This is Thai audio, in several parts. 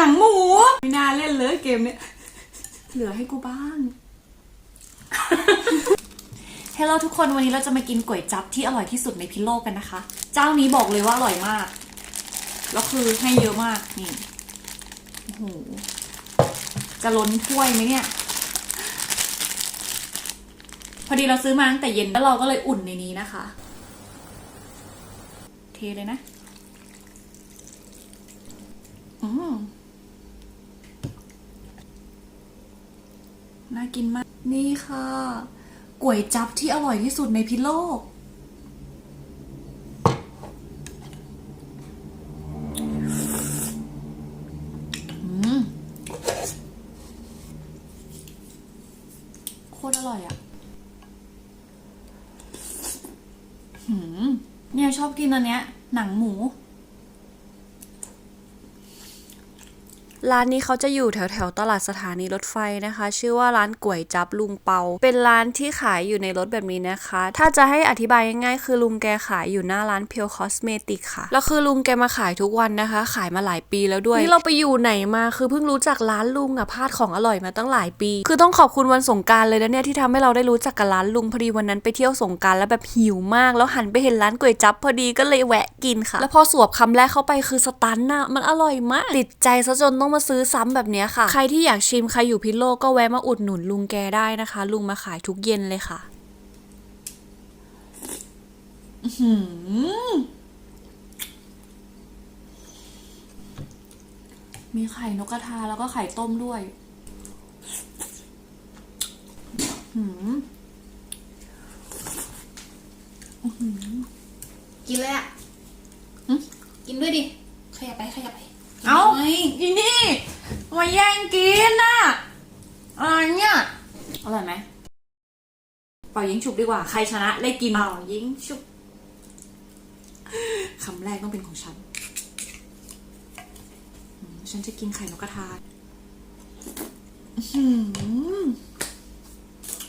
หนังหมู ไม่น่าเล่นเลยเกมเนี้ย เหลือให้กูบ้างเฮลโลทุกคนวันนี้เราจะมากินก๋วยจั๊บที่อร่อยที่สุดในพิโลกกันนะคะ เจ้านี้บอกเลยว่าอร่อยมาก แล้วคือให้เยอะมาก นี่ โอ้โห จะล้นถ้วยไหมเนี่ย พอดีเราซื้อมาตั้งแต่เย็นแล้วเราก็เลยอุ่นในนี้นะคะ เทเลยนะ อืมน่า กินมาก นี่ค่ะก๋วยจับที่อร่อยที่สุดในพิโลกอืมโคตรอร่อยอะ่ะหืมเนี่ยชอบกินอันเนี้ย หนังหมู ร้านนี้เขาจะอยู่แถวแถวตลาดสถานีรถไฟนะคะ ชื่อว่าร้านก๋วยจับลุงเปา เป็นร้านที่ขายอยู่ในรถแบบนี้นะคะ ถ้าจะให้อธิบายง่ายๆคือลุงแกขายอยู่หน้าร้านเพียวคอสเมติกค่ะ แล้วคือลุงแกมาขายทุกวันนะคะ ขายมาหลายปีแล้วด้วยนี่เราไปอยู่ไหนมาคือเพิ่งรู้จักร้านลุงอะพลาดของอร่อยมาตั้งหลายปี คือต้องขอบคุณวันสงการเลยนะเนี่ยที่ทำให้เราได้รู้จักกับร้านลุงพอดีวันนั้นไปเที่ยวสงการแล้วแบบหิวมาก แล้วหันไปเห็นร้านก๋วยจับพอดีก็เลยแวะกินค่ะ แล้วพอสวบคำแรกเข้าไปคือสตันน่ะมันอร่อยมากติดใจซะจนต้องมาซื้อซ้ำแบบนี้ค่ะ ใครที่อยากชิมใครอยู่พิโลกก็แวะมาอุดหนุนลุงแกได้นะคะ ลุงมาขายทุกเย็นเลยค่ะมีไข่นกกระทาแล้วก็ไข่ต้มด้วยหืมกินเลยอะ กินด้วยดิ ขยับไป ขยับไป เอ้ากินหน่ยอีนี่มาแย่งกินน่ะอะไรเนี่ยอร่อยไหมเป่ายิงฉุบดีกว่า ใครชนะได้กินเป่ายิงชุบคำแรกต้องเป็นของฉันอืมฉันจะกินไข่นกกระทาอื้อหืม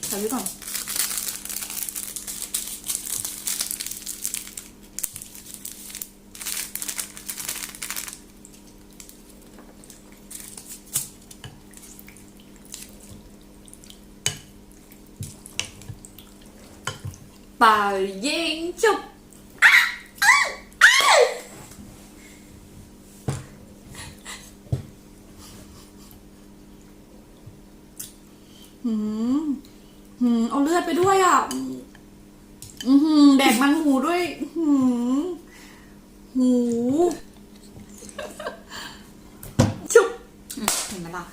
ใส่ไว้ก่อน เป่ายิงจุบหืมหืมเอาเลือดไปด้วยอะ อือหือแดกมันหมูด้วย หืมหูชุบอืมเห็นไหมล่ะ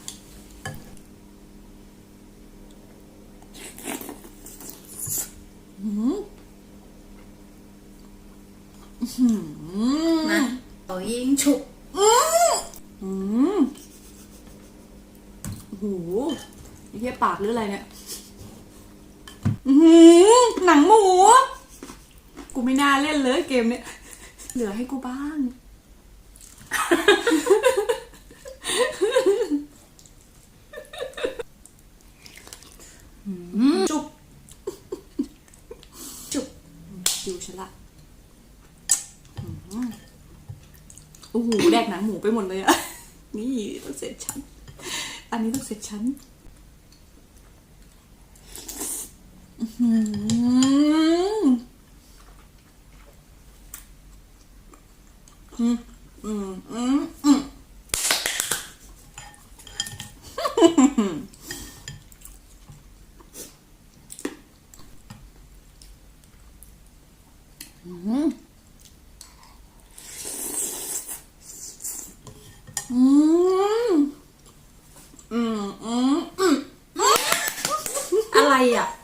หืมหื มมาเป่ายิงชุบอืมโอ้โหไอ้เหี้ยปากหรืออะไรเนี่ยอือหือหนังหมู กูไม่น่าเล่นเลยเกมเนี้ยเหลือให้กูบ้าง จุบจุบดูฉันละอืม โอ้โหแดกหนังหมูไปหมดเลยอะนี่ต้องเสร็จฉันอันนี้ต้องเสร็จฉันอื้อหืออืมอืมอืมอืม ぱい。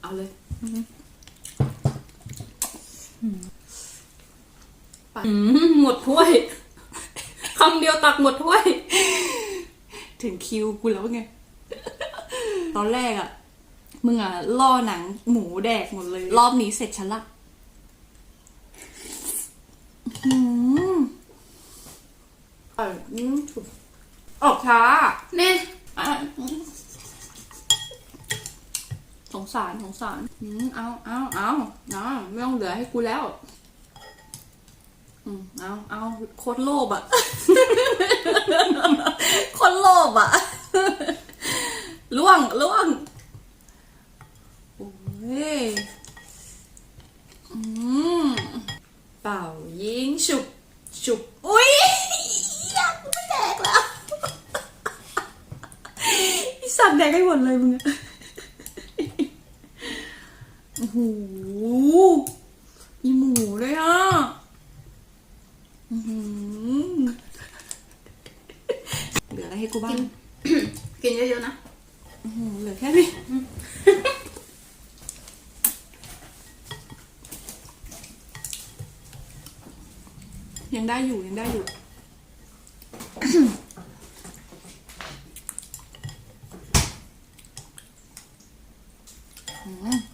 เอาเลยปะหมดถ้วยคำเดียวตักหมดถ้วย ถึงคิวกูแล้วไง ตอนแรกอะมึงอะล่อหนังหมูแดกหมดเลย รอบนี้เสร็จฉันละอืมอร่อยอืมถูกออกช้าเน่อะส งสารสงสารอืมเอาเอาเอาเอาไม่ต้องเหลือให้กูแล้ว อืมเอาเอาโคตรโลภอะโคนโลภอะล่วงล่วงโอ้ย อืม เป่ายิงฉุบฉุบอุ้ยอยากไม่แดกแล้ว ไอสัตว์แดกให้หมดเลยมึงอะ โอ้โหมีหมูเลยอะอื้อหือเหลืออะไรให้กูบ้าง กินเยอะๆนะอื้อหือเหลือแค่นี้ยังได้อยู่ ยังได้อยู่ อืม